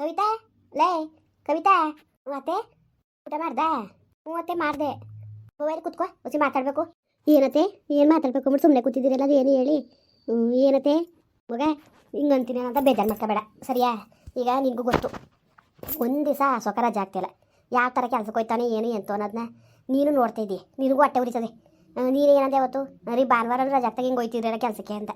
ಕವಿತಾ, ಲೇ, ಕವಿತಾ ಮತ್ತೆ ಊಟ ಮಾಡ್ದೆ? ಮತ್ತೆ ಮಾಡಿದೆ. ಮೊಬೈಲ್ ಕುತ್ಕೋ ಹೊಸಿ ಮಾತಾಡಬೇಕು. ಏನತ್ತೆ? ಏನು ಮಾತಾಡ್ಬೇಕು ಅಂದ್ಬಿಟ್ಟು ಸುಮ್ಮನೆ ಕೂತಿದ್ದೀರಲ್ಲ, ಅದು ಏನು ಹೇಳಿ? ಏನತ್ತೆ? ಮಗ ಹಿಂಗಂತೀನಿ ಅಂತ ಬೇಜಾರು ಮಾಡ್ಕೋಬೇಡ ಸರಿಯಾ? ಈಗ ನಿನಗೂ ಗೊತ್ತು. ಒಂದು ದಿವಸ ಸೊಕ ರಜೆ ಆಗ್ತಿಲ್ಲ. ಯಾವ ಥರ ಕೆಲಸಕ್ಕೆ ಹೋಯ್ತಾನೆ, ಏನು ಎಂತು ಅನ್ನೋದನ್ನ ನೀನು ನೋಡ್ತಾ ಇದ್ದೀಯ ನಿನಗೂ ಹೊಟ್ಟೆ ಉರಿತದೆ. ನೀನು ಏನಂದೆ ಅವತ್ತು? ರೀ, ಭಾನುವಾರ ರಜೆ ಆಗ್ತಾಗ ಹಿಂಗೆ ಹೋಯ್ತಿದ್ದೀರ ಕೆಲಸಕ್ಕೆ ಅಂತ.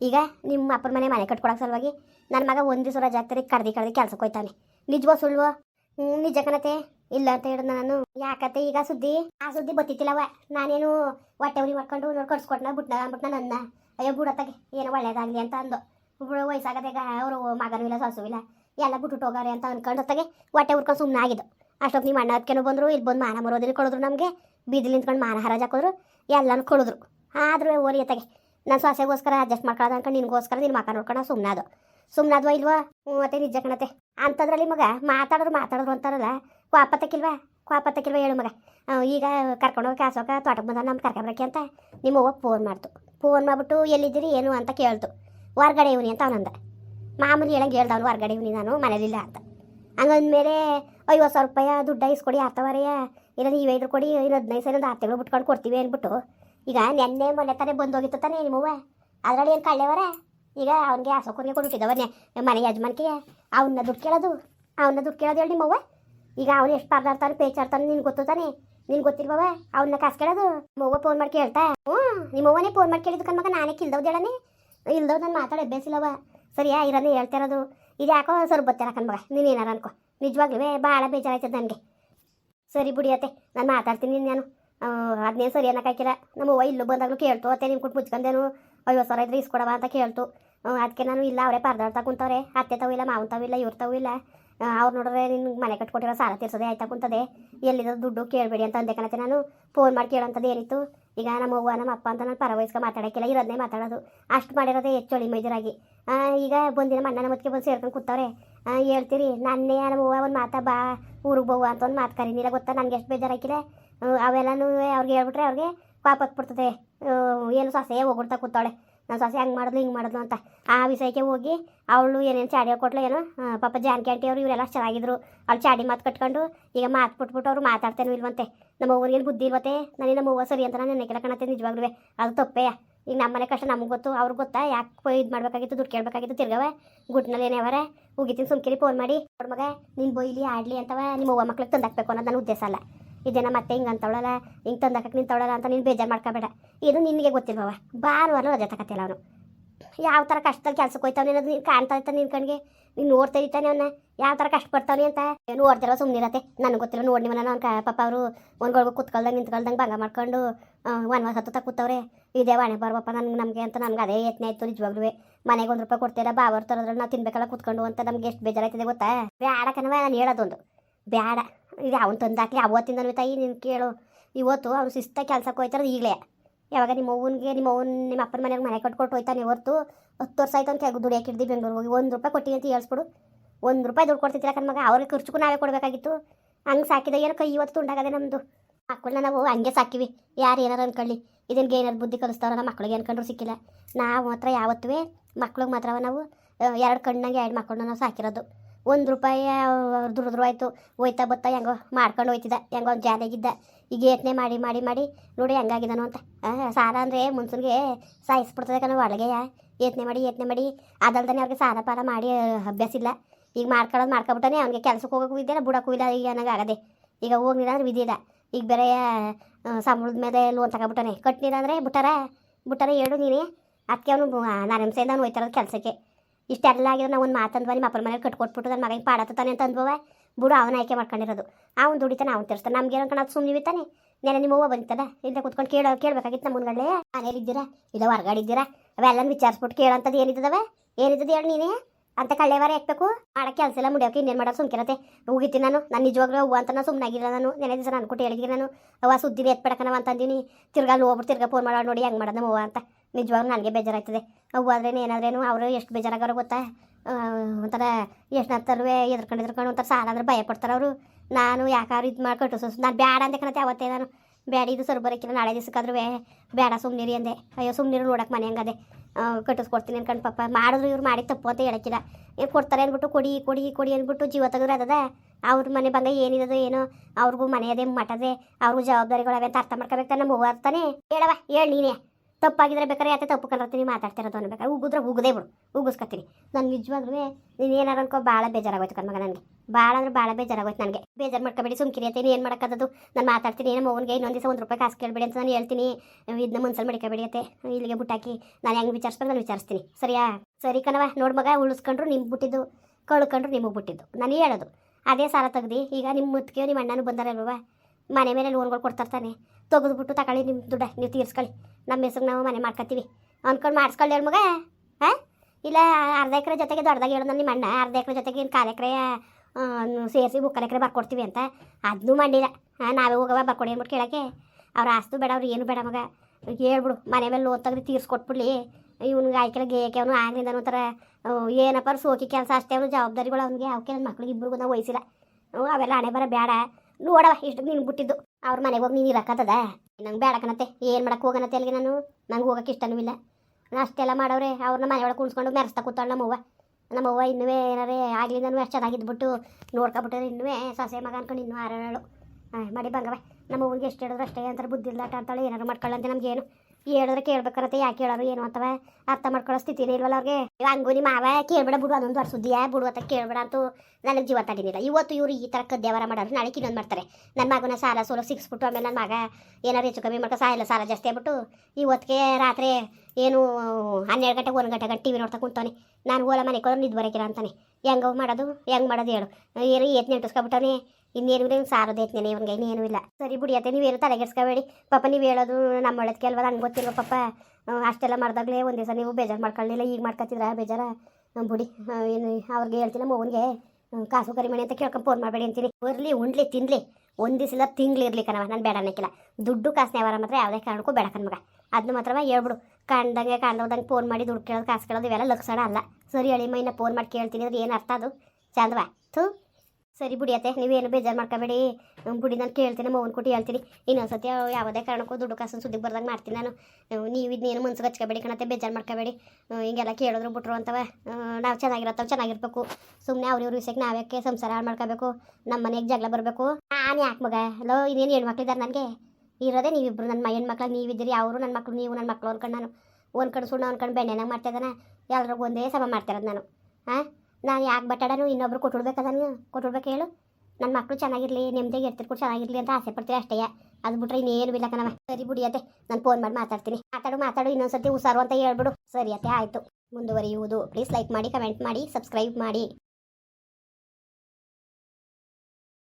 ಈಗ ನಿಮ್ಮ ಅಪ್ಪನ ಮನೆ ಮನೆ ಕಟ್ಕೊಳಕ್ಕೆ ಸಲುವಾಗಿ ನನ್ನ ಮಗ ಒಂದು ದಿವಸ ರಜೆ ಆಗ್ತಾರೆ ಕಡ್ದು ಕಡ್ದು ಕೆಲ್ಸಕ್ಕೆ ಹೋಯ್ತಾನೆ. ನಿಜವೋ ಸುಳ್ವೋ? ನಿಜ ಕಣತೆ. ಇಲ್ಲ ಅಂತ ಹೇಳಿದ್ ನಾನು. ಯಾಕತ್ತೆ ಈಗ ಸುದ್ದಿ? ಆ ಸುದ್ದಿ ಬತ್ತಿತ್ತಿಲ್ಲವ ನಾನೇನು ಹೊಟ್ಟೆ ಉರಿ ಮಾಡ್ಕೊಂಡು ನೋಡಿ ಕಡ್ಸ್ಕೊಟ್ನ ಬಿಟ್ನ ಅಂದ್ಬಿಟ್ಟು ನನ್ನ. ಅಯ್ಯೋ ಬುಡತ್ತಾಗೆ ಏನೋ ಒಳ್ಳೇದಾಗಲಿ ಅಂತ ಅಂದು ಬಿಡು ವಯಸ್ಸಾಗದಾಗ ಅವರು ಮಗನೂ ಇಲ್ಲ ಸಾಸು ಇಲ್ಲ. ಎಲ್ಲ ಬಿಟ್ಟು ಹೋಗಾರೆ ಅಂತ ಅನ್ಕೊಂಡು ಹೊತ್ತಾಗೆ ಹೊಟ್ಟೆ ಉರ್ಕೊಂಡು ಸುಮ್ಮನೆ ಆಗಿದ್ದು. ಅಷ್ಟೊತ್ತು ನಿಮ್ಮ ಅಣ್ಣ ಅದಕ್ಕೇನೋ ಬಂದರು ಇಲ್ಲಿ ಬಂದು ಮಾನ ಮರೋದಿಲ್ಲ ಕೊಡಿದ್ರು ನಮಗೆ. ಬೀದಿ ನಿಂತ್ಕೊಂಡು ಮಾನ ಹರಾಜ್ ಹಾಕಿದ್ರು, ಎಲ್ಲನೂ ಕೊಡಿದ್ರು. ಆದರೂ ಓರಿ ಎತ್ತಾಗೆ ನಾನು ಸೊಸೆಗೋಸ್ಕರ ಅಡ್ಜಸ್ಟ್ ಮಾಡ್ಕೊಳ್ಳೋದು ಅನ್ಕೊಂಡು ನಿನಗೋಸ್ಕರ ನಿನ್ನ ಮಕ್ಕ ನೋಡ್ಕೊಂಡು ಸುಮ್ಮನೆ ಅದು ಸುಮ್ಮನಾದ್ವಾ ಇಲ್ವಾ? ಹ್ಞೂ ಅತ್ತೆ, ನಿಜ ಕಣತೆ ಅಂಥದ್ರಲ್ಲಿ ಮಗ ಮಾತಾಡೋರು ಮಾತಾಡೋರು ಅಂತಾರಲ್ಲ ಕ್ವಾಪತ್ತಕ್ಕಿಲ್ವಾ ಕ್ವಾಪತ್ತಕ್ಕಿಲ್ವಾ ಹೇಳು ಮಗ. ಈಗ ಈಗ ಕರ್ಕೊಂಡೋಗಿ ಕಾಸೋಕ ತೋಟಕ್ಕೆ ಬಂದ ನಮ್ಮ ಕರ್ಕೊಂಬರಕ್ಕೆ ಅಂತ ನಿಮ್ಮ ಅವ್ವ ಫೋನ್ ಮಾಡ್ತು. ಫೋನ್ ಮಾಡಿಬಿಟ್ಟು, ಎಲ್ಲಿದ್ದೀರಿ? ಏನು? ಅಂತ ಕೇಳ್ತು. ಹೊರ್ಗಡೆ ಇವನಿ ಅಂತ ಅವನಂದ. ಮಾಮೂಲಿ ಹೇಳಂಗೆ ಹೇಳ್ದವನು ಹೊರ್ಗಡೆ ಇವನಿ ನಾನು, ಮನೇಲಿಲ್ಲ ಅಂತ. ಹಂಗಂದ್ಮೇಲೆ ಐವತ್ತು ಸಾವಿರ ರೂಪಾಯಿ ದುಡ್ಡು ಇಸ್ಕೊಡಿ ಆತವರೆಯ ಇಲ್ಲ ನೀವು ಐದು ಕೊಡಿ, ಇನ್ನು ಹದಿನೈದು ಸಾವಿರ ಒಂದು ಆರು ಬಿಟ್ಕೊಂಡು ಕೊಡ್ತೀವಿ ಅಂದ್ಬಿಟ್ಟು, ಈಗ ನೆನ್ನೆ ಮೊನ್ನೆ ತಾನೇ ಬಂದೋಗಿತ್ತು ತಾನೇ ನಿಮ್ಮವ್ವ ಅದರಲ್ಲಿ ಏನು ಕಳ್ಳೆವರ? ಈಗ ಅವನಿಗೆ ಆಸೋಕರಿಗೆ ಕೊಟ್ಬಿಟ್ಟಿದ್ದವನ್ನೇ ಮನೆ ಯಜಮಾನಿಗೆ ಅವನ್ನ ದುಡ್ಡು ಕೇಳೋದು. ಅವನ್ನ ದುಡ್ಡು ಕೇಳೋದು ಹೇಳಿ ನಿಮ್ಮವ್ವ. ಈಗ ಅವನು ಎಷ್ಟು ಪರದಾಡ್ತಾನೆ ಪೇಚಾಡ್ತಾನೆ ನಿನ್ಗೆ ಗೊತ್ತಾನೆ ನಿನ್ಗೆ ಗೊತ್ತಿಲ್ವವ ಅವನ್ನ ಕಾಸು ಕೇಳೋದು. ನಿಮ್ಮವ್ವ ಫೋನ್ ಮಾಡಿ ಕೇಳ್ತಾ? ಹ್ಞೂ, ನಿಮ್ಮವ್ವನೇ ಫೋನ್ ಮಾಡಿ ಕೇಳಿದ್ದು ಕಣ್ಮಗ, ನಾನೇ ಕಿಲ್ದವ್ದು ಹೇಳನೆ. ಇಲ್ದವ್ ನಾನು ಮಾತಾಡೋ ಅಭ್ಯಾಸಿಲ್ಲವ ಸರಿಯಾ ಇರೋದೇ. ಹೇಳ್ತಿರೋದು ಇದು ಯಾಕೋ ಸರ್ ಗೊತ್ತಿಲ್ಲ ಕಣ್ಮಗ, ನೀನು ಏನಾರ ಅನ್ಕೋ. ನಿಜವಾಗ್ಲೂ ಭಾಳ ಬೇಜಾರಾಯ್ತದೆ ನನಗೆ. ಸರಿ ಬಿಡಿಯತ್ತೆ ನಾನು ಮಾತಾಡ್ತೀನಿ ನಾನು ಅದನ್ನೇನು ಸರಿ ಅನ್ನೋಕ್ಕಾಗಿಲ್ಲ ನಮ್ಮ ಅವ್ವ ಇಲ್ಲೂ ಬಂದಾಗಲೂ ಕೇಳ್ತು. ಅತ್ತೆ ನಿಮ್ಮ ಕೊಟ್ಟು ಮುಚ್ಕೊಂಡೇನು ಅಯ್ಯೋ ಸಾವಿರ ಇದ್ರೆ ಇಸ್ಕೊಡವ ಅಂತ ಕೇಳ್ತು. ಅದಕ್ಕೆ ನಾನು ಇಲ್ಲ, ಅವರೇ ಪರದಾಡ್ತಾ ಕುಂತವ್ರೆ. ಅತ್ತೆ ತಾವು ಇಲ್ಲ, ಮಾವನ್ ಇಲ್ಲ, ಇವ್ರ ತಾವು ಇಲ್ಲ. ಅವ್ರು ನೋಡಿದ್ರೆ ನಿನ್ಗೆ ಮನೆ ಕಟ್ಕೊಟ್ಟಿರೋ ಸಾಲ ತೀರ್ಸೋದೇ ಆಯ್ತಾ ಕುಂತದೆ? ಎಲ್ಲಿರೋ ದುಡ್ಡು ಕೇಳಬೇಡಿ ಅಂತ ಅಂದೆ ಕಣತೆ ನಾನು. ಫೋನ್ ಮಾಡಿ ಕೇಳೋಂಥದ್ದು ಏನಿತ್ತು? ಈಗ ನಮ್ಮ ಅವ್ವ, ನಮ್ಮ ಅಪ್ಪ ಅಂತ ನಾನು ಪರವಹಿಸ್ಕೊ ಮಾತಾಡೋಕ್ಕಿಲ್ಲ ಇರೋದನ್ನೇ ಮಾತಾಡೋದು. ಅಷ್ಟು ಮಾಡಿರೋದೇ ಹೆಚ್ಚು ಅಳಿಮೈದರಾಗಿ ಈಗ ಬಂದಿನ ಮಣ್ಣನ ಮತ್ತಿಗೆ ಬಂದು ಸೇರ್ಕೊಂಡು ಕೂತವ್ರೆ. ಹೇಳ್ತೀರಿ, ನನ್ನೇ ನಮ್ಮ ಒಂದು ಮಾತಾ ಬಾ, ಊರಿಗೆ ಬವ್ವ ಅಂತ ಒಂದು ಮಾತು ಕರೀನಿಲ್ಲ, ಗೊತ್ತಾ? ನನಗೆ ಎಷ್ಟು ಬೇಜಾರಾಕಿಲ್ಲ ಅವೆಲ್ಲನೂ ಅವ್ರಿಗೆ ಹೇಳ್ಬಿಟ್ರೆ ಅವ್ರಿಗೆ ಪಾಪ ಹತ್ಬಿಡ್ತದೆ. ಏನು ಸೊಸೆ ಹೋಗ್ಬಿಡ್ತಾ ಕೂತಾಳೆ ನಾನು ಸೊಸೆ ಹಂಗೆ ಮಾಡಿದ್ಲು, ಹಿಂಗೆ ಮಾಡಿದ್ಲು ಅಂತ. ಆ ವಿಷಯಕ್ಕೆ ಹೋಗಿ ಅವಳು ಏನೇನು ಚಾಡಿ ಕೊಟ್ಲು ಏನೋ ಪಾಪ ಜಾನಕಿ ಆಂಟಿ ಅವರು ಇವರೆಲ್ಲ ಚೆನ್ನಾಗಿದ್ರು. ಅವ್ಳು ಚಾಡಿ ಮಾತು ಕಟ್ಕೊಂಡು ಈಗ ಮಾತು ಬಿಟ್ಬಿಟ್ಟು ಅವರು ಮಾತಾಡ್ತೇನೋ ಇಲ್ವಂತೆ ನಮ್ಮ ಅವ್ರಿಗೆ ಬುದ್ಧಿ ಇಲ್ವತ್ತೆ? ನನಗೆ ನಮ್ಮ ಅವ್ವ ಸರಿ ಅಂತ ನಾನು ನೆನೆ ಕಾಣತ್ತೆ ನಿಜವಾಗ್ಲೂ ಅದು ತಪ್ಪೇ. ಈಗ ನಮ್ಮನೆ ಕಷ್ಟ ನಮ್ಗೆ ಗೊತ್ತು, ಅವ್ರಿಗೆ ಗೊತ್ತಾ? ಯಾಕೆ ಇದು ಮಾಡಬೇಕಾಗಿತ್ತು, ದುಡ್ಡು ಕೇಳಬೇಕಾಗಿತ್ತು, ತಿರ್ಗವ? ಗುಡ್ನಲ್ಲಿ ಏನೇವರೆ ಹೋಗಿದ್ದೀನಿ ಸುಮ್ಕಿರಿ ಫೋನ್ ಮಾಡಿ. ಅವ್ರ ಮಗ, ನೀನು ಬೊಯ್ಲಿ ಆಡಲಿ ಅಂತವ ನಿಮ್ಮ ಅವ್ವ ಮಕ್ಳಿಗೆ ತಂದಾಕ್ಬೇಕು ಅನ್ನೋದು ನನ್ನ ಉದ್ದೇಶ ಅಲ್ಲ. ಇದೇನ ಮತ್ತೆ ಹಿಂಗೆ ಅಂತವಳಲ್ಲ, ಹಿಂಗೆ ತಂದಕ್ಕೆ ನಿಂತವಳಲ್ಲ ಅಂತ ನೀನು ಬೇಜಾರು ಮಾಡ್ಕೋಬೇಡ. ಇದು ನಿನಗೆ ಗೊತ್ತಿಲ್ವವ ಭಾನುವಾರ ರಜೆ ತಗತ್ತಿಲ್ಲ ಅವನು. ಯಾವ ಥರ ಕಷ್ಟದಲ್ಲಿ ಕೆಲ್ಸಕ್ಕೆ ಹೋಯ್ತಾವನೆ ಅನ್ನೋದು ನೀನು ಕಾಣ್ತಾ ಇರ್ತಾನೆ ನಿನ್ನ ಕಣ್ಗೆ. ನೀನು ನೋಡ್ತಾ ಇರ್ತಾನೆ ಅವನ್ನ ಯಾವ ಥರ ಕಷ್ಟಪಡ್ತಾವನೆ ಅಂತ. ನೋಡ್ತಿರೋ ಸುಮ್ಮನಿರತ್ತೆ ನನಗೆ ಗೊತ್ತಿಲ್ಲ, ನೋಡಿ ನಿಮ್ಮ ನಾನು ಪಾಪ ಅವರು ಒಂದ್ಗೊಳಗೆ ಕುತ್ಕೊಳ್ದಂಗೆ ನಿಂತ್ಕೊಳ್ದಂಗೆ ಭಂಗ ಮಾಡ್ಕೊಂಡು ವನವಾಸ ಹತ್ತು ಕೂತವ್ರೆ. ಇದೇ ವಾಣೆ ಬರ್ಬಪ್ಪ ನನಗೆ ನಮಗೆ ಅಂತ ನಮ್ಗೆ ಅದೇ ಯತ್ನ ಆಯಿತು ನಿಜವಾಗ್ಲೂ ಮನೆಗೆ ಒಂದು ರೂಪಾಯಿ ಕೊಡ್ತೀರಾ ಬಾವರ್ ತರೋದ್ರಲ್ಲಿ ನಾವು ತಿನ್ಬೇಕಲ್ಲ ಕುತ್ಕೊಂಡು ಅಂತ ನಮ್ಗೆ ಎಷ್ಟು ಬೇಜಾರಾಯ್ತದೆ ಗೊತ್ತಾ? ಬ್ಯಾಡ ಕಣವ ನಾನು ಹೇಳೋದೊಂದು. ಬೇಡ ಈಗ ಅವ್ನು ತಂದಾಕ್ಲಿ ಅವತ್ತಿಂದನೂ ತಾಯಿ ನೀನು ಕೇಳು. ಇವತ್ತು ಅವ್ನು ಶಿಸ್ತಾಗಿ ಕೆಲ್ಸಕ್ಕೆ ಹೋಯ್ತಾರ ಈಗಲೇ. ಯಾವಾಗ ನಿಮ್ಮ ಅವ್ವನಿಗೆ ನಿಮ್ಮ ಅವ್ನ ನಿಮ್ಮ ಅಪ್ಪನ ಮನೆಗೆ ಮನೆ ಕಟ್ಕೊಟ್ಟು ಹೋಯ್ತಾನೆ ಇವತ್ತು ಹತ್ತು ವರ್ಷ ಆಯ್ತು ಅಂತ ಹೇಗೆ ದುಡಿಯಕ್ಕೆ ಹಿಡ್ದು ಬೆಂಗಳೂರಿಗೆ ಹೋಗಿ. ಒಂದು ರೂಪಾಯಿ ಕೊಟ್ಟಿ ಅಂತ ಹೇಳ್ಸ್ಬಿಡು. ಒಂದು ರೂಪಾಯಿ ದುಡ್ಡು ಕೊಡ್ತಿದ್ದಿಲ್ಲ ಕಣ್ ಮಗ. ಅವ್ರಿಗೆ ಖರ್ಚುಗೂ ನಾವೇ ಕೊಡಬೇಕಾಗಿತ್ತು. ಹಂಗೆ ಸಾಕಿದ ಏನೋ ಕೈ ಇವತ್ತು ತುಂಡಾಗದೆ ನಮ್ಮದು ಮಕ್ಕಳನ್ನ ನಾವು ಹಂಗೆ ಸಾಕಿವಿ. ಯಾರು ಏನಾರು ಅನ್ಕೊಳ್ಳಿ. ಇದನ್ಗೆ ಏನಾರು ಬುದ್ಧಿ ಕಲಿಸ್ತಾರ ನಮ್ಮ ಮಕ್ಳಿಗೆ ಅನ್ಕೊಂಡ್ರು ಸಿಕ್ಕಿಲ್ಲ. ನಾವು ಮಾತ್ರ ಯಾವತ್ತೂ ಮಕ್ಳಿಗೆ ಮಾತ್ರ ನಾವು ಎರಡು ಕಣ್ಣಂಗೆ ಎರಡು ಮಕ್ಕಳನ್ನ ನಾವು ಸಾಕಿರೋದು. ಒಂದು ರೂಪಾಯಿ ದುಡಿದ್ರು ಆಯಿತು, ಹೋಯ್ತಾ ಬತ್ತಾ ಹೆಂಗೋ ಮಾಡ್ಕೊಂಡು ಹೋಯ್ತಿದ್ದ, ಹೆಂಗೋ ಅವ್ನು ಈಗ ಯೋಚನೆ ಮಾಡಿ ಮಾಡಿ ಮಾಡಿ, ನೋಡಿ ಹೆಂಗಾಗಿದ್ದಾನು ಅಂತ. ಸಾಲ ಅಂದರೆ ಮುನ್ಸನ್ಗೆ ಸಾಯಿಸ್ಬಿಡ್ತದೆ ಕಣ ಒಳಗೆ. ಯೋಚನೆ ಮಾಡಿ ಯೋಚನೆ ಮಾಡಿ. ಅದಲ್ದೇ ಅವ್ರಿಗೆ ಸಾಲ ಪಾಲ ಮಾಡಿ, ಅಭ್ಯಾಸ ಇಲ್ಲ. ಈಗ ಮಾಡ್ಕೊಳ್ಳೋದು ಮಾಡ್ಕೊಬಿಟ್ಟಾನೆ ಅವ್ನಿಗೆ ಕೆಲಸಕ್ಕೆ ಹೋಗೋಕ್ಕೂ ಇದೆಯಲ್ಲ ಬಿಡೋಕ್ಕೂ ಇಲ್ಲ, ಈಗ ನನಗೆ ಆಗದೆ. ಈಗ ಹೋಗ್ಲಿಲ್ಲ ಅಂದ್ರೆ ವಿಧಿ ಇಲ್ಲ. ಈಗ ಬೇರೆ ಸಂಬಳದ ಮೇಲೆ ಲೋನ್ ತಗೊಬಿಟ್ಟಾನೆ. ಕಟ್ನಿಲ್ಲ ಅಂದರೆ ಬಿಟ್ಟಾರ ಬಿಟ್ಟಾರ ಹೇಳು ನೀನೇ ಅದಕ್ಕೆ ಅವನು ನಾನು ಹಿಂಸೆಯಿಂದ ಅವ್ನು ಹೋಯ್ತಾರೋದು ಕೆಲಸಕ್ಕೆ. ಇಷ್ಟೆಲ್ಲ ಆಗಿದ್ರೆ ನಾವು ಒಂದು ಮಾತಂದ್ವ ನಿಮ್ಮ ಅಪ್ಪನ ಮನೇಲಿ ಕಟ್ಕೊಟ್ಬಿಟ್ಟು ನನ್ನ ಮಗನಿಗೆ ಪಾಡತ್ತಾನೆ ಅಂತ ಅಂದ್ವವ. ಬಿಡು, ಅವನ ಆಯ್ಕೆ ಮಾಡ್ಕೊಂಡಿರೋದು. ಅವ್ನು ದುಡಿತಾನೆ, ಅವ್ನು ತಿರ್ಸ್ತಾನೆ. ನಮ್ಗೆ ಏನೋ ಕಣ ಸುಮ್ಮನೆ ತಾನೆ ನೆನೆ ನಿಮ್ಮ ಅವ್ವ ಬಂತದ ಇಲ್ಲ ಕುತ್ಕೊಂಡು ಕೇಳೋ, ಕೇಳಬೇಕಾಗಿತ್ತು ನಮ್ಮ ಮುನ್ಗಡೆ ಮನೇಲಿ ಇದ್ದೀರಾ ಇಲ್ಲ ಹೊರಗಡೆ ಇದ್ದೀರಾ? ಅವೆಲ್ಲನೂ ವಿಚಾರಿಸ್ಬಿಟ್ಟು ಕೇಳೋಂಥದ್ದು ಏನಿದ್ದವೆ ಏನಿದ್ದದ ಹೇಳಿ ನೀನೇ? ಅಂತ ಕಳ್ಳೆವಾರ ಹಾಕ್ಬೇಕು. ಆಡ ಕೆಲಸ ಎಲ್ಲ ಮುಡಿಯೋಕೆ ಇನ್ನೇನು ಮಾಡೋ ಸುಮ್ಕಿರತ್ತೆ ಹೋಗಿತ್ತೀನಿ ನಾನು ನಾನು ನಿಜವಾಗ್ಲೂ ಹೂವು ಅಂತ ನಾನು ಸುಮ್ಮನಾಗಿಲ್ಲ ನಾನು. ನೆನೆ ದಿವಸ ನಾನು ಕೊಟ್ಟು ಹೇಳಿದ್ದೀನಿ ನಾನು. ಅವ ಸುದ್ದಿನ ಎತ್ಬೇಡಕನವ ಅಂತಂದೀನಿ ತಿರ್ಗಾ ಅಲ್ಲಿ ಹೋಗ್ಬಿಟ್ಟು ತಿರ್ಗಾ ಫೋನ್ ಮಾಡೋ ನೋಡಿ ಹೆಂಗೆ ಮಾಡೋದು ಹೂವು ಅಂತ. ನಿಜವಾಗ್ಲೂ ನನಗೆ ಬೇಜಾರಾಯ್ತದೆ ಹೂವು ಆದ್ರೇನು ಏನಾದ್ರೇನು ಅವರು ಎಷ್ಟು ಬೇಜಾರಾಗೋರು ಗೊತ್ತಾ? ಒಂಥರ ಎಷ್ಟು ಹತ್ತಲ್ವೇ ಎದ್ಕೊಂಡು ಎದ್ಕೊಂಡು ಒಂಥರ ಸಾಲ ಅಂದ್ರೆ ಭಯ ಪಡ್ತಾರೆ ಅವರು. ನಾನು ಯಾಕಾರು ಇದು ಮಾಡಿ ಕಟ್ಟಿಸು ನಾನು ಬೇಡ ಅಂತ ಕಣತೆ ಅವತ್ತೇ ನಾನು. ಬೇಡ ಇದು ಸರ್ ಬರೋಕ್ಕಿಲ್ಲ ನಾಳೆ ದಿವಸಕ್ಕಾದ್ರೂ ಬೇಡ ಸುಮ್ಮನಿರಿ ಅಂದೆ. ಅಯ್ಯೋ ಸುಮ್ಮನಿರು ನೋಡಕ್ಕೆ ಮನೆ ಹಂಗದೆ. ಕಟ್ಟಿಸ್ಕೊಡ್ತೀನಿ ಅನ್ಕೊಂಡು ಪಾಪ. ಮಾಡಿದ್ರು ಇವ್ರು ಮಾಡಿ ತಪ್ಪು ಅಂತ ಹೇಳಕ್ಕಿಲ್ಲ. ಏನು ಕೊಡ್ತಾರೆ ಅಂದ್ಬಿಟ್ಟು ಕೊಡಿ ಕೊಡಿ ಕೊಡಿ ಅಂದ್ಬಿಟ್ಟು ಜೀವ ತೆಗೆದ್ರೆ ಅದದ? ಅವ್ರ ಮನೆ ಬಂಗ ಏನಿದದ ಏನೋ? ಅವ್ರಿಗೂ ಮನೆಯದೇ ಮಠದೇ, ಅವ್ರಿಗೂ ಜವಾಬ್ದಾರಿಗಳವೆ ಅಂತ ಅರ್ಥ ಮಾಡ್ಕೋಬೇಕು ನಮ್ಮ ಹೋಗ್ತಾನೆ ಹೇಳವಾ ಹೇಳವ ಹೇಳಿ ನೀನೇ. ತಪ್ಪಾಗಿದ್ರೆ ಬೇಕಾದ್ರೆ ಯಾತೆ ತಪ್ಪು ಕಲರ್ತೀನಿ ಮಾತಾಡ್ತಿರೋದು ಅನ್ಬೇಕಾದ್ರೆ ಉಗಿದ್ರೆ ಉಗದೇ ಬಿಡು. ಉಗಿಸ್ಕೊತೀನಿ. ನಾನು ನಿಜವಾಗ್ಲೂ ನೀನು ಏನಾರು ಅನ್ಕೋ ಭಾಳ ಬೇಜಾರಾಗೋಯ್ತು ಕಣ್ಮಗ ನನಗೆ. ಭಾಳ ಅಂದ್ರೆ ಭಾಳ ಬೇಜಾರಾಗೋಯ್ತು ನನಗೆ. ಬೇಜಾರು ಮಾಡ್ಕೊಬೇಡಿ, ಸುಮ್ಕಿರಿ ಅಂತ ಏನು ಮಾಡೋಕ್ಕದ್ದು ನಾನು ಮಾತಾಡ್ತೀನಿ, ಏನೋ ಮಗನಿಗೆ ಇನ್ನೊಂದು ದಿವಸ ಒಂದು ರೂಪಾಯಿ ಕಾಸು ಕೇಳಬೇಡಿ ಅಂತ ನಾನು ಹೇಳ್ತೀನಿ. ಇದನ್ನ ಮನ್ಸಲ್ಲಿ ಮಡಿಕೋಬೇಡಿ ಅತ್ತೆ. ಇಲ್ಲಿಗೆ ಬುಟ್ಟಾಕಿ ನಾನು ಹೆಂಗೆ ವಿಚಾರಿಸ್ಬೇಕು ನಾನು ವಿಚಾರಿಸ್ತೀನಿ. ಸರಿಯಾ? ಸರಿ ಕಣವ ನೋಡಿ ಮಗ, ಉಳಿಸ್ಕೊಂಡ್ರು ನಿಮ್ಗೆ ಬಿಟ್ಟಿದ್ದು, ಕಳ್ಕೊಂಡ್ರು ನಿಮಗೆ ಬಿಟ್ಟಿದ್ದು. ನಾನು ಹೇಳೋದು. ಅದೇ ಸಾಲ ತೆಗ್ದು. ಈಗ ನಿಮ್ಮ ಮುತ್ತಿಗೆ ನಿಮ್ಮ ಅಣ್ಣನೂ ಬಂದಾರಲ್ವ ಮನೆ ಮೇಲೆ ಲೋನ್ಗಳು ಕೊಡ್ತಾರ್ತಾನೆ. ತೆಗೆದ್ಬಿಟ್ಟು ತಗೊಳ್ಳಿ ನಿಮ್ಮ ದುಡ್ಡ, ನೀವು ತೀರ್ಸ್ಕೊಳ್ಳಿ. ನಮ್ಮ ಹೆಸ್ರಿಗೆ ನಾವು ಮನೆ ಮಾಡ್ಕೊತೀವಿ ಅನ್ಕೊಂಡು ಮಾಡಿಸ್ಕೊಳ್ಳಿ ಮಗ. ಹಾಂ? ಇಲ್ಲ, ಅರ್ಧ ಎಕರೆ ಜೊತೆಗೆ ದೊಡ್ಡದಾಗಿ ಹೇಳೋದು ನಿಮ್ಮ ಅಣ್ಣ. ಅರ್ಧ ಎಕರೆ ಜೊತೆಗೆ ಇನ್ನು ಕಾಲು ಎಕರೆ ಸೇರಿಸಿ ಮುಕ್ಕಾಲು ಎಕರೆ ಬರ್ಕೊಡ್ತೀವಿ ಅಂತ. ಅದನ್ನೂ ಮಾಡಿಲ್ಲ. ಹಾಂ, ನಾವೇ ಹೋಗವ ಬರ್ಕೊಡಿ ಅಂದ್ಬಿಟ್ಟು ಕೇಳೋಕ್ಕೆ. ಅವ್ರು ಆಸ್ತು ಬೇಡ, ಅವ್ರು ಏನು ಬೇಡ ಮಗ. ಹೇಳ್ಬಿಡು, ಮನೆ ಮೇಲೆ ಲೋನ್ ತೆಗೆದು ತೀರ್ಸ್ಕೊಟ್ಬಿಡ್ಲಿ. ಇವ್ನಿಗೆ ಆಯ್ಕೆಲ್ಲ ಗೇಕೆ ಅವನು ಆಗ್ಲಿಂದ ಒಂಥರ ಏನಪ್ಪ ಸೋಕಿ ಕೆಲಸ ಅಷ್ಟೇ ಅವನು ಜವಾಬ್ದಾರಿಗಳು ಅವನಿಗೆ. ಅವಕ್ಕೆ ನನ್ನ ಮಕ್ಳಿಗೆ ಇಬ್ಬರಿಗೂ ನಾವು ವಹಿಸಿಲ್ಲ ಅವೆಲ್ಲ ಹಣೆ ಬರ ಬೇಡ ನೋಡವ ಇಷ್ಟು ನೀನು ಬಿಟ್ಟಿದ್ದು. ಅವ್ರ ಮನೆಗೆ ಹೋಗಿ ನೀನು ಇರಕ್ಕತ್ತದ ನಂಗೆ ಬೇಡ ಕಣತ್ತೆ. ಏನು ಮಾಡಕ್ಕೆ ಹೋಗನತ್ತೆ ಅಲ್ಲಿಗೆ ನಾನು? ನಂಗೆ ಹೋಗಕ್ಕೆ ಇಷ್ಟನೂ ಇಲ್ಲ. ನಾನು ಅಷ್ಟೆಲ್ಲ ಮಾಡೋರೆ ಅವ್ರನ್ನ ಮನೆ ಒಳಗೆ ಕುಣಿಸ್ಕೊಂಡು ಮೆರೆಸ್ತಾ ಕೂತಾಳೆ ನಮ್ಮವ್ವ. ನಮ್ಮವ್ವ ಇನ್ನೂ ಏನಾರೇ ನಾನು ಅಷ್ಟು ಚೆನ್ನಾಗಿದ್ಬಿಟ್ಟು ನೋಡ್ಕೊಬಿಟ್ರೆ ಇನ್ನೂ ಸೊಸೆ ಮಗ ಅನ್ಕೊಂಡು ಇನ್ನೂ ಆರಾಳು ಹಾಂ ಮಾಡಿ ಬಂಗವ ನಮ್ಮ ಅವ್ವನಿಗೆ ಎಷ್ಟು ಹೇಳಿದ್ರು ಅಷ್ಟೇ ಅಂತಾರೆ ಬುದ್ಧಿ ಇಲ್ಲ ಆಟ ಅಂತಾಳೆ ಏನಾರು ಮಾಡ್ಕೊಳ್ಳಂತೆ ನಮ್ಗೇನು. ಹೇಳಿದ್ರೆ ಕೇಳ್ಬೇಕಾರತ್ತೆ, ಯಾಕೆ ಹೇಳೋರು ಏನು ಅಂತವ ಅರ್ಥ ಮಾಡ್ಕೊಳ್ಳೋ ಸ್ಥಿತಿನೇ ಇಲ್ವಲ್ಲ ಅವ್ರಿಗೆ? ಹಂಗು ನಿಮ್ಮ ಮಾವ ಕೇಳ್ಬೇಡ ಬಿಡು, ಅದೊಂದು ವರ್ಷ ಸುದ್ದಿಯಾ? ಬಿಡು ಅಂತ ಕೇಳ್ಬೇಡ ಅಂತೂ ನನಗೆ ಜೀವ ತಡಿನಿಲ್ಲ ಇವತ್ತು ಇವರು ಈ ಥರ ಕದ್ಯಾವರ ಮಾಡೋರು ನಾಳೆ ಇನ್ನೊಂದು ಮಾಡ್ತಾರೆ. ನನ್ನ ಮಗನ ಸಾಲ ಸೋಲ ಸಿಕ್ಸ್ಬಿಟ್ಟು ಆಮೇಲೆ ನನ್ನ ಮಗ ಏನಾರು ಹೆಚ್ಚು ಕಮ್ಮಿ ಮಾಡ್ಕೊ ಸಾಲ ಸಾಲ ಜಾಸ್ತಿ ಆಗ್ಬಿಟ್ಟು ಇವತ್ತಿಗೆ ರಾತ್ರಿ ಏನು ಹನ್ನೆರಡು ಗಂಟೆ ಒಂದು ಗಂಟೆ ಗಂಟೆ ಟಿ ವಿ ನೋಡ್ತಾ ಕುಂತಾನೆ ನಾನು ಓಲ ಮನೆ ಹೋದ್ರೆ ನಿದ್ದು ಬರೋಕಿರ ಅಂತಾನೆ. ಹೆಂಗ ಮಾಡೋದು? ಹೆಂಗೆ ಮಾಡೋದು ಹೇಳು. ಏನು ಏತ್ ನೆಂಟಿಸ್ಕೊಬಿಟ್ಟವನೆ ಇನ್ನೇನು ಇಲ್ಲ ಸಾರೋದು ನೆನೆ ಇವನ್ಗೆ, ಇನ್ನೇನು ಇಲ್ಲ. ಸರಿ ಬಿಡಿ ನೀವು ಏನು ತಲೆಗೆಡ್ಸ್ಕೊಬೇಡಿ. ಪಾಪ ನೀವು ಹೇಳೋದು ನಮ್ಮ ಒಳ್ಳೇದಕ್ಕೆ ಅಲ್ವಾ ಹಂಗೆ ಗೊತ್ತಿಲ್ವ ಪಾಪ. ಅಷ್ಟೆಲ್ಲ ಮಾಡಿದಾಗಲೇ ಒಂದು ದಿವಸ ನೀವು ಬೇಜಾರು ಮಾಡ್ಕೊಳ್ಳಿಲ್ಲ ಈಗ ಮಾಡ್ಕೊತಿದ್ರ ಬೇಜಾರ? ಬಿಡಿ. ಏನು, ಅವ್ರಿಗೆ ಹೇಳ್ತೀನಿ ಮಗನಿಗೆ. ಕಾಸು ಕರಿಮಣಿ ಅಂತ ಕೇಳ್ಕೊಂಡು ಫೋನ್ ಮಾಡಬೇಡಿ ಅಂತೀನಿ. ಬರಲಿ ಉಂಡ್ಲಿ ತಿನ್ಲಿ. ಒಂದು ದಿವಸ ತಿಂಗ್ಳು ಇರ್ಲಿ ಕಣವ ನಾನು ಬೇಡ ಅನ್ನಕ್ಕಿಲ್ಲ. ದುಡ್ಡು ಕಾಸು ವ್ಯವಹಾರ ಮಾತ್ರ ಯಾವುದೇ ಕಾರಣಕ್ಕೂ ಬೇಡ ಕಣ್ಮಗ ಅದನ್ನ ಮಾತ್ರವ ಹೇಳ್ಬಿಡು. ಕಂಡಂಗೆ ಕಾಣ್ದಂಗೆ ಫೋನ್ ಮಾಡಿ ದುಡ್ಡು ಕೇಳೋದು, ಕಾಸು ಕೇಳೋದು ಇವೆಲ್ಲ ಲಕ್ಷಣ ಅಲ್ಲ. ಸರಿ ಅಳಿ, ಮೈನ ಫೋನ್ ಮಾಡಿ ಕೇಳ್ತೀನಿ ಅಂದ್ರೆ ಏನು ಅರ್ಥ ಅದು? ಚಂದವಾ, ಥೂ. ಸರಿ ಬಿಡಿಯತ್ತೆ ನೀವೇನು ಬೇಜಾರು ಮಾಡ್ಕೋಬೇಡಿ. ಬುಡಿ ಬಿಡಿ, ನಾನು ಕೇಳ್ತೀನಿ ಮೌನ್ ಕೊಟ್ಟು ಹೇಳ್ತೀನಿ. ಇನ್ನೊಂದ್ಸತಿ ಯಾವುದೇ ಕಾರಣಕ್ಕೂ ದುಡ್ಡು ಕಾಸು ಸುದ್ದಿಗೆ ಬರ್ದಂಗೆ ಮಾಡ್ತೀನಿ ನಾನು. ನೀವು ಇದನ್ನೇನು ಮನ್ಸಿಗೆ ಹಚ್ಕೋಬೇಡಿ ಕಣತ್ತೆ, ಬೇಜಾರು ಮಾಡ್ಕೋಬೇಡಿ. ಹಿಂಗೆಲ್ಲ ಕೇಳಿದ್ರು ಬಿಟ್ರು ಅಂತವ. ನಾವು ಚೆನ್ನಾಗಿರತ್ತವ, ಚೆನ್ನಾಗಿರ್ಬೇಕು. ಸುಮ್ಮನೆ ಅವ್ರ ಇವ್ರ ವಿಷಯಕ್ಕೆ ನಾವ್ಯಾಕೆ ಸಂಸಾರ ಹಾಳು ಮಾಡ್ಕೋಬೇಕು? ನಮ್ಮ ಮನೆಗೆ ಜಗಳ ಬರಬೇಕು. ನಾನು ಯಾಕೆ ಮಗ? ಲೋ, ಇನ್ನೇನು ಹೆಣ್ಮಕ್ಳಿದ್ದಾರೆ ನನಗೆ? ಇರೋದೇ ನೀವಿಬ್ರು ನನ್ನ ಮ ಹೆಣ್ಮಕ್ಳಾಗ ನೀವಿದ್ದೀರಿ, ಅವರು ನನ್ನ ಮಕ್ಕಳು ನೀವು ನನ್ನ ಮಕ್ಳು ಅನ್ಕೊಂಡು ನಾನು. ಒಂದು ಕಡೆ ಸುಣ್ಣ ಅನ್ಕೊಂಡು ಬೆಣ್ಣೆನಾಗ ಮಾಡ್ತಾಯಿದ್ದಾನೆ ಎಲ್ಲರಿಗೂ ಒಂದೇ ಸಮ ಮಾಡ್ತಿರೋದು ನಾನು. ಹಾಂ ನಾನು ಯಾಕೆ ಬಟ್ಟಾಡನು ಇನ್ನೊಬ್ರು ಕೊಟ್ಟಿಡ್ಬೇಕಲ್ಲ ನೀವು ಕೊಟ್ಟಿಡ್ಬೇಕು ಹೇಳು. ನನ್ನ ಮಕ್ಕಳು ಚೆನ್ನಾಗಿರಲಿ ನೆಮ್ಮದಿಗೆ ಇರ್ತಿರ್ಕು ಚೆನ್ನಾಗಿರಲಿ ಅಂತ ಆಸೆ ಪಡ್ತೀವಿ ಅಷ್ಟೇ. ಅದು ಬಿಟ್ರೆ ಇನ್ನೇನು ಇಲ್ಲ ಕಣವ ಸರಿ ಬಿಡಿಯತ್ತೆ ನಾನು ಫೋನ್ ಮಾಡಿ ಮಾತಾಡ್ತೀನಿ. ಮಾತಾಡು ಮಾತಾಡು ಇನ್ನೊಂದ್ಸತಿ ಹುಷಾರು ಅಂತ ಹೇಳ್ಬಿಡು. ಸರಿ ಅತ್ತೆ, ಆಯಿತು. ಮುಂದುವರಿಯುವುದು. ಪ್ಲೀಸ್ ಲೈಕ್ ಮಾಡಿ ಕಮೆಂಟ್ ಮಾಡಿ ಸಬ್ಸ್ಕ್ರೈಬ್ ಮಾಡಿ.